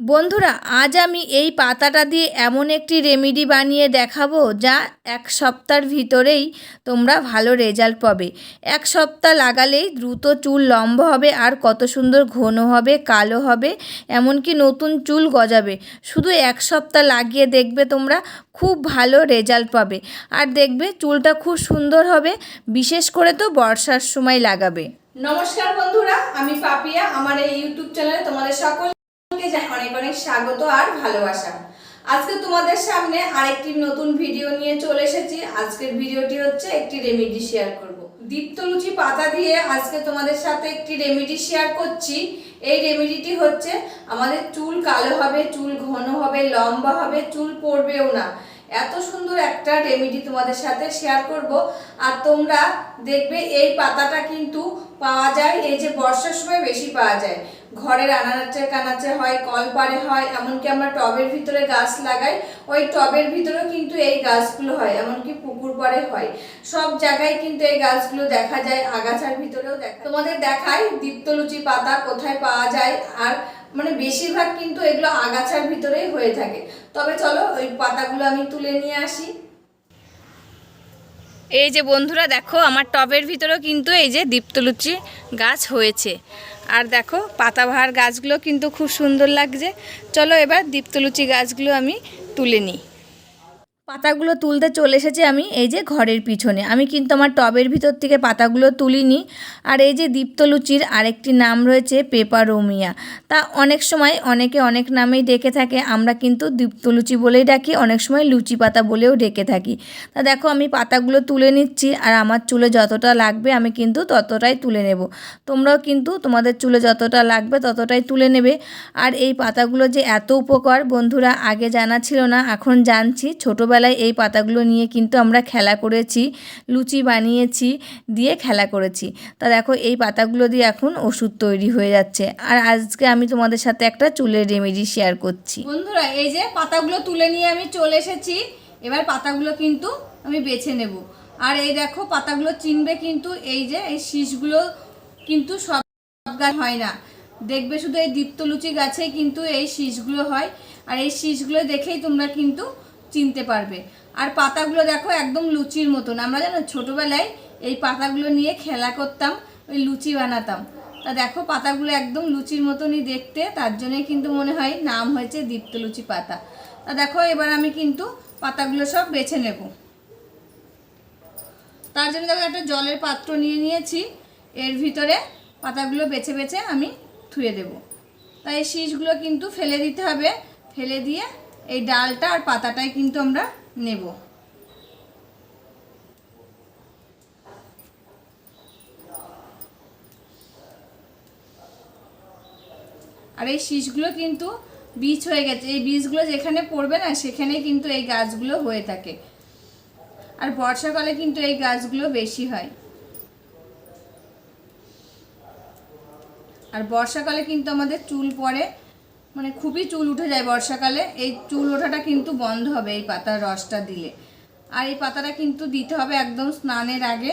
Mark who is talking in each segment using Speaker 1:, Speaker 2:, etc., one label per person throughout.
Speaker 1: বন্ধুরা, আজ আমি এই পাতাটা দিয়ে এমন একটি রেমেডি বানিয়ে দেখাবো যা এক সপ্তাহের ভিতরেই তোমরা ভালো রেজাল্ট পাবে। এক সপ্তাহ লাগালেই দ্রুত চুল লম্বা হবে আর কত সুন্দর ঘন হবে, কালো হবে, এমনকি নতুন চুল গজাবে। শুধু এক সপ্তাহ লাগিয়ে দেখবে তোমরা খুব ভালো রেজাল্ট পাবে। আর দেখবে চুলটা খুব সুন্দর হবে, বিশেষ করে তো বর্ষার সময় লাগাবে।
Speaker 2: নমস্কার বন্ধুরা, আমি পাপিয়া, আমার এই ইউটিউব চ্যানেলে তোমাদের সকলকে জানাই অনেক অনেক স্বাগত আর ভালোবাসা। আজকে তোমাদের সামনে আরেকটি নতুন ভিডিও নিয়ে চলে এসেছি। আজকের ভিডিওটি হচ্ছে একটি রেমেডি শেয়ার করব। দীপ্তলুচি পাতা দিয়ে আজকে তোমাদের সাথে একটি রেমেডি শেয়ার করছি। এই রেমেডিটি হচ্ছে আমাদের চুল কালো হবে, চুল ঘন হবে, লম্বা হবে, চুল পড়বেও না। এত সুন্দর একটা রেমেডি তোমাদের সাথে শেয়ার করব। আর তোমরা দেখবে এই পাতাটা কিন্তু পাওয়া যায়, এই যে বর্ষার সময় বেশি পাওয়া যায়। ঘরের আনাচে কানাচে হয় কলপারে হয়, এমনকি আমরা টবের ভিতরে গাছ লাগাই, ওই টবের ভিতরেও কিন্তু এই গাছগুলো হয়, এমনকি পুকুর পাড়ে হয়। সব জায়গায় কিন্তু এই গাছগুলো দেখা যায়, আগাছার ভিতরেও দেখা তোমাদের দেখাই দীপ্তলুচি পাতা কোথায় পাওয়া যায়, আর মানে বেশিরভাগ কিন্তু এগুলো আগাছার ভিতরেই হয়ে থাকে। তবে চলো ওই পাতাগুলো আমি তুলে নিয়ে আসি।
Speaker 1: এই যে বন্ধুরা দেখো, আমার টবের ভিতরেও কিন্তু এই যে দীপ্তলুচি গাছ হয়েছে। আর দেখো, পাতাবাহার গাছগুলো কিন্তু খুব সুন্দর লাগছে। চলো এবার দীপ্তলুচি গাছগুলো আমি তুলে নিই। পাতাগুলো তুলতে চলে এসেছি আমি, এই যে ঘরের পিছনে। আমি কিন্তু আমার টবের ভিতর থেকে পাতাগুলো তুলিনি। আর এই যে দীপ্তলুচির আরেকটি নাম রয়েছে পেপারোমিয়া। তা অনেক সময় অনেকে অনেক নামেই ডেকে থাকে, আমরা কিন্তু দীপ্তলুচি বলেই ডাকি, অনেক সময় লুচি পাতা বলেও ডেকে থাকি। তা দেখো, আমি পাতাগুলো তুলে নিচ্ছি, আর আমার চুলে যতটা লাগবে আমি কিন্তু ততটাই তুলে নেব। তোমরাও কিন্তু তোমাদের চুলে যতটা লাগবে ততটাই তুলে নেবে। আর এই পাতাগুলো যে এত উপকার, বন্ধুরা আগে জানা ছিল না, এখন জানছি। ছোটোবেলায় এই পাতাগুলো নিয়ে কিন্তু আমরা খেলা করেছি, লুচি বানিয়েছি, দিয়ে খেলা করেছি। তা দেখো, এই পাতাগুলো দিয়ে এখন ওষুধ তৈরি হয়ে যাচ্ছে। আর আজকে আমি তোমাদের সাথে একটা চুলের রেমেডি শেয়ার করছি।
Speaker 2: বন্ধুরা, এই যে পাতাগুলো তুলে নিয়ে আমি চলে এসেছি, এবার পাতাগুলো কিন্তু আমি বেছে নেব। আর এই দেখো, পাতাগুলো চিনবে কিন্তু এই যে, এই শীষগুলো কিন্তু সব গাছ হয় না। দেখবে শুধু এই দীপ্তলুচি গাছে কিন্তু এই শীষগুলো হয়। আর এই শীষগুলো দেখেই তোমরা কিন্তু চিনতে পারবে। আর পাতাগুলো দেখো একদম লুচির মতন। আমরা জানো ছোটোবেলায় এই পাতাগুলো নিয়ে খেলা করতাম, ওই লুচি বানাতাম। তা দেখো পাতাগুলো একদম লুচির মতনই দেখতে, তার জন্যই কিন্তু মনে হয় নাম হয়েছে দীপ্ত লুচি পাতা। তা দেখো এবার আমি কিন্তু পাতাগুলো সব বেছে নেব। তার জন্য দেখো একটা জলের পাত্র নিয়ে নিয়েছি। এর ভিতরে পাতাগুলো বেছে বেছে আমি ধুয়ে দেব। তাই শীষগুলো কিন্তু ফেলে দিতে হবে। ফেলে দিয়ে এই ডালটা আর পাতাটাই কিন্তু আমরা নেব। আর এই শীষগুলো কিন্তু বীজ হয়ে গেছে। এই বীজগুলো যেখানে পড়বে না সেখানে কিন্তু এই গাছগুলো হয়ে থাকে। আর বর্ষাকালে কিন্তু এই গাছগুলো বেশি হয়। আর বর্ষাকালে কিন্তু আমাদের চুল পড়ে। মানে খুবই চুল উঠে যায় বর্ষাকালে। এই চুল ওঠাটা কিন্তু বন্ধ হবে এই পাতার রসটা দিলে। আর এই পাতাটা কিন্তু দিতে হবে একদম স্নানের আগে।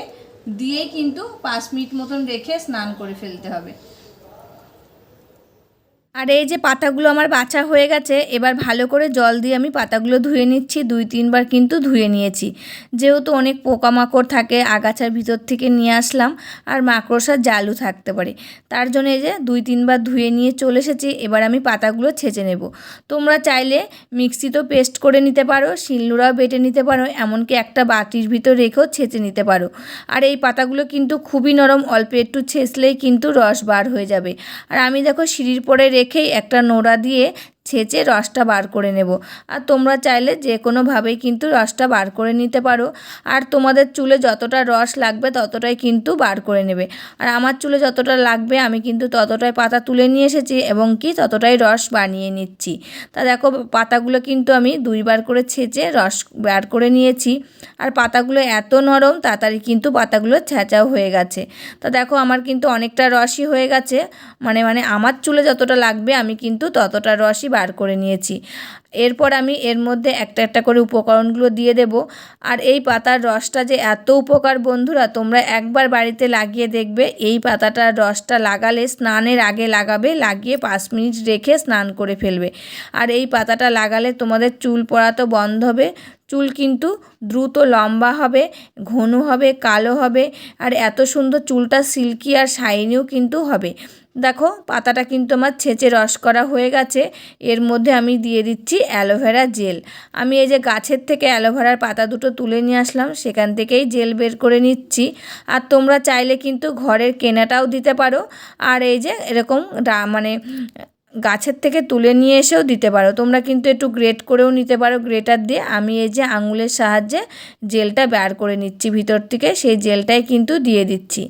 Speaker 2: দিয়ে কিন্তু পাঁচ মিনিট মতন রেখে স্নান করে ফেলতে হবে।
Speaker 1: আর এই যে পাতাগুলো আমার বাছা হয়ে গেছে, এবার ভালো করে জল দিয়ে আমি পাতাগুলো ধুয়ে নিচ্ছি, দুই তিনবার কিন্তু ধুয়ে নিয়েছি। যেহেতু অনেক পোকামাকড় থাকে, আগাছার ভিতর থেকে নিয়ে আসলাম, আর মাকড়সার জালও থাকতে পারে। তার জন্য এই যে দুই তিনবার ধুয়ে নিয়ে চলে এসেছি, এবার আমি পাতাগুলো ছেঁচে নেব। তোমরা চাইলে মিক্সিতেও পেস্ট করে নিতে পারো, শিলনোড়াও বেটে নিতে পারো, এমনকি একটা বাটির ভিতর রেখেও ছেঁচে নিতে পারো। আর এই পাতাগুলো কিন্তু খুবই নরম, অল্প একটু ছেঁচলেই কিন্তু রস বার হয়ে যাবে। আর আমি দেখো সিঁড়ির পরে রেখেই একটা নোড়া দিয়ে ছেঁচে রসটা বার করে নেব। আর তোমরা চাইলে যে কোনোভাবেই কিন্তু রসটা বার করে নিতে পারো। আর তোমাদের চুলে যতটা রস লাগবে ততটাই কিন্তু বার করে নেবে। আর আমার চুলে যতটা লাগবে আমি কিন্তু ততটাই পাতা তুলে নিয়ে এসেছি এবং কি ততটাই রস বানিয়ে নিচ্ছি। তা দেখো পাতাগুলো কিন্তু আমি দুইবার করে ছেঁচে রস বার করে নিয়েছি। আর পাতাগুলো এত নরম তাড়াতাড়ি কিন্তু পাতাগুলো ছেঁচাও হয়ে গেছে। তা দেখো আমার কিন্তু অনেকটা রসই হয়ে গেছে। মানে মানে আমার চুলে যতটা লাগবে আমি কিন্তু ততটা রসই বার করে নিয়েছি। এরপর আমি এর মধ্যে একটা একটা করে উপকরণগুলো দিয়ে দেব। আর এই পাতার রসটা যে এত উপকার বন্ধুরা, তোমরা একবার বাড়িতে লাগিয়ে দেখবে। এই পাতাটার রসটা লাগালে, স্নানের আগে লাগাবে, লাগিয়ে পাঁচ মিনিট রেখে স্নান করে ফেলবে। আর এই পাতাটা লাগালে তোমাদের চুল পড়া তো বন্ধ হবে। চুল কিন্তু দ্রুত লম্বা হবে, ঘন হবে, কালো হবে। আর এত সুন্দর চুলটা সিল্কি আর শাইনিও কিন্তু হবে। দেখো, পাতাটা কিন্তু আমার ছেঁচে রস করা হয়ে গেছে। এর মধ্যে আমি দিয়ে দিচ্ছি অ্যালোভেরা জেল। আমি এই যে গাছের থেকে অ্যালোভেরার পাতা দুটো তুলে নিয়ে আসলাম, সেখান থেকেই জেল বের করে নিচ্ছি। আর তোমরা চাইলে কিন্তু ঘরের কেনাটাও দিতে পারো। আর এই যে এরকম মানে গাছের থেকে তুলে নিয়ে এসেও দিতে পারো। তোমরা কিন্তু একটু গ্রেট করেও নিতে পারো, গ্রেটার দিয়ে। আমি এই যে আঙুলের সাহায্যে জেলটা বের করে নিচ্ছি ভিতর থেকে। সেই জেলটাই কিন্তু দিয়ে দিচ্ছি।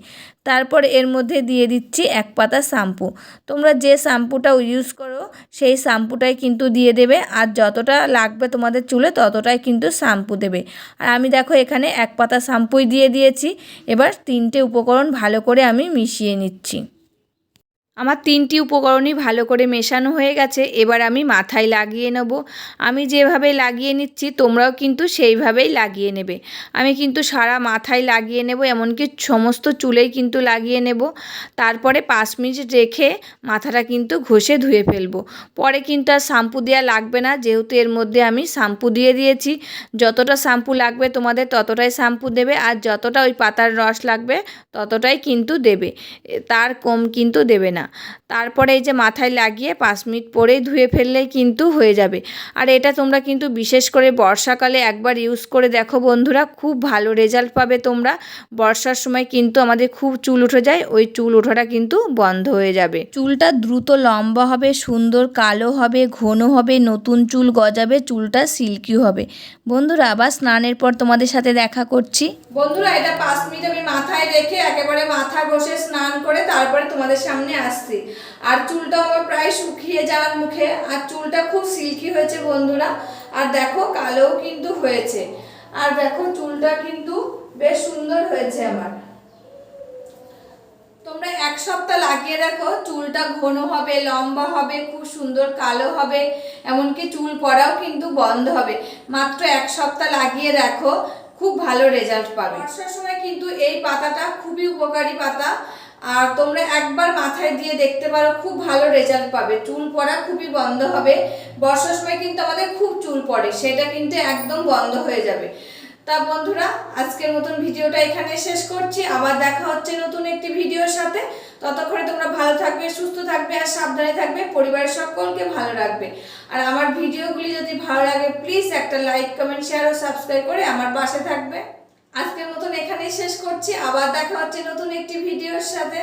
Speaker 1: তারপর এর মধ্যে দিয়ে দিচ্ছি এক পাতা শ্যাম্পু। তোমরা যে শ্যাম্পুটা ইউজ করো, সেই শ্যাম্পুটাই কিন্তু দিয়ে দেবে। আর যতটা লাগবে তোমাদের চুলে, ততটাই কিন্তু শ্যাম্পু দেবে। আর আমি দেখো এখানে এক পাতা শ্যাম্পুই দিয়ে দিয়েছি। এবার তিনটে উপকরণ ভালো করে আমি মিশিয়ে নিচ্ছি। আমার তিনটি উপকরণই ভালো করে মেশানো হয়ে গেছে, এবার আমি মাথায় লাগিয়ে নেব। আমি যেভাবে লাগিয়ে নিচ্ছি, তোমরাও কিন্তু সেইভাবেই লাগিয়ে নেবে। আমি কিন্তু সারা মাথায় লাগিয়ে নেব, এমনকি সমস্ত চুলেই কিন্তু লাগিয়ে নেব। তারপরে পাঁচ মিনিট রেখে মাথাটা কিন্তু ঘষে ধুয়ে ফেলব। পরে কিন্তু আর শ্যাম্পু দেওয়া লাগবে না, যেহেতু এর মধ্যে আমি শ্যাম্পু দিয়ে দিয়েছি। যতটা শ্যাম্পু লাগবে তোমাদের ততটাই শ্যাম্পু দেবে, আর যতটা ওই পাতার রস লাগবে ততটাই কিন্তু দেবে। তার কম কিন্তু দেবে না। তারপরে এই যে মাথায় লাগিয়ে পাঁচ মিনিট পরেই ধুয়ে ফেললেই কিন্তু হয়ে যাবে। আর এটা তোমরা কিন্তু বিশেষ করে বর্ষাকালে একবার ইউজ করে দেখো বন্ধুরা, খুব ভালো রেজাল্ট পাবে তোমরা। বর্ষার সময় কিন্তু আমাদের খুব চুল উঠে যায়, ওই চুল ওঠাটা কিন্তু বন্ধ হয়ে যাবে। চুলটা দ্রুত লম্বা হবে, সুন্দর কালো হবে, ঘন হবে, নতুন চুল গজাবে, চুলটা সিল্কি হবে। বন্ধুরা, আবার স্নানের পর তোমাদের সাথে দেখা করছি।
Speaker 2: বন্ধুরা, এটা পাঁচ মিনিট আমি মাথায় রেখে একেবারে মাথা ঘষে স্নান করে তারপরে তোমাদের সামনে আসছি। আর চুলটা আমার প্রায় শুকিয়ে যাওয়ার মুখে। আর চুলটা খুব সিল্কি হয়েছে বন্ধুরা। আর দেখো, কালোও কিন্তু হয়েছে। আর দেখো, চুলটা কিন্তু বেশ সুন্দর হয়েছে আমার। তোমরা এক সপ্তাহ লাগিয়ে রাখো চুলটা ঘন হবে, লম্বা হবে, খুব সুন্দর কালো হবে। এমনকি চুল পড়াও কিন্তু বন্ধ হবে। মাত্র এক সপ্তাহ লাগিয়ে রাখো খুব ভালো রেজাল্ট পাবে। বর্ষার সময় কিন্তু এই পাতাটা খুবই উপকারী পাতা। আর তোমরা একবার মাথায় দিয়ে দেখতে পারো, খুব ভালো রেজাল্ট পাবে। চুল পড়া খুবই বন্ধ হবে। বর্ষার সময় কিন্তু আমাদের খুব চুল পড়ে, সেটা কিন্তু একদম বন্ধ হয়ে যাবে। তা বন্ধুরা, আজকের মতন ভিডিওটা এখানে শেষ করছি। আবার দেখা হচ্ছে নতুন একটি ভিডিওর সাথে। ততক্ষণে তোমরা ভালো থাকবে, সুস্থ থাকবে আর সাবধানে থাকবে। পরিবারের সকলকে ভালো রাখবে। আর আমার ভিডিওগুলি যদি ভালো লাগে প্লিজ একটা লাইক কমেন্ট শেয়ার ও সাবস্ক্রাইব করে আমার পাশে থাকবে। আজকের মতন এখানেই শেষ করছি। আবার দেখা হচ্ছে নতুন একটি ভিডিওর সাথে।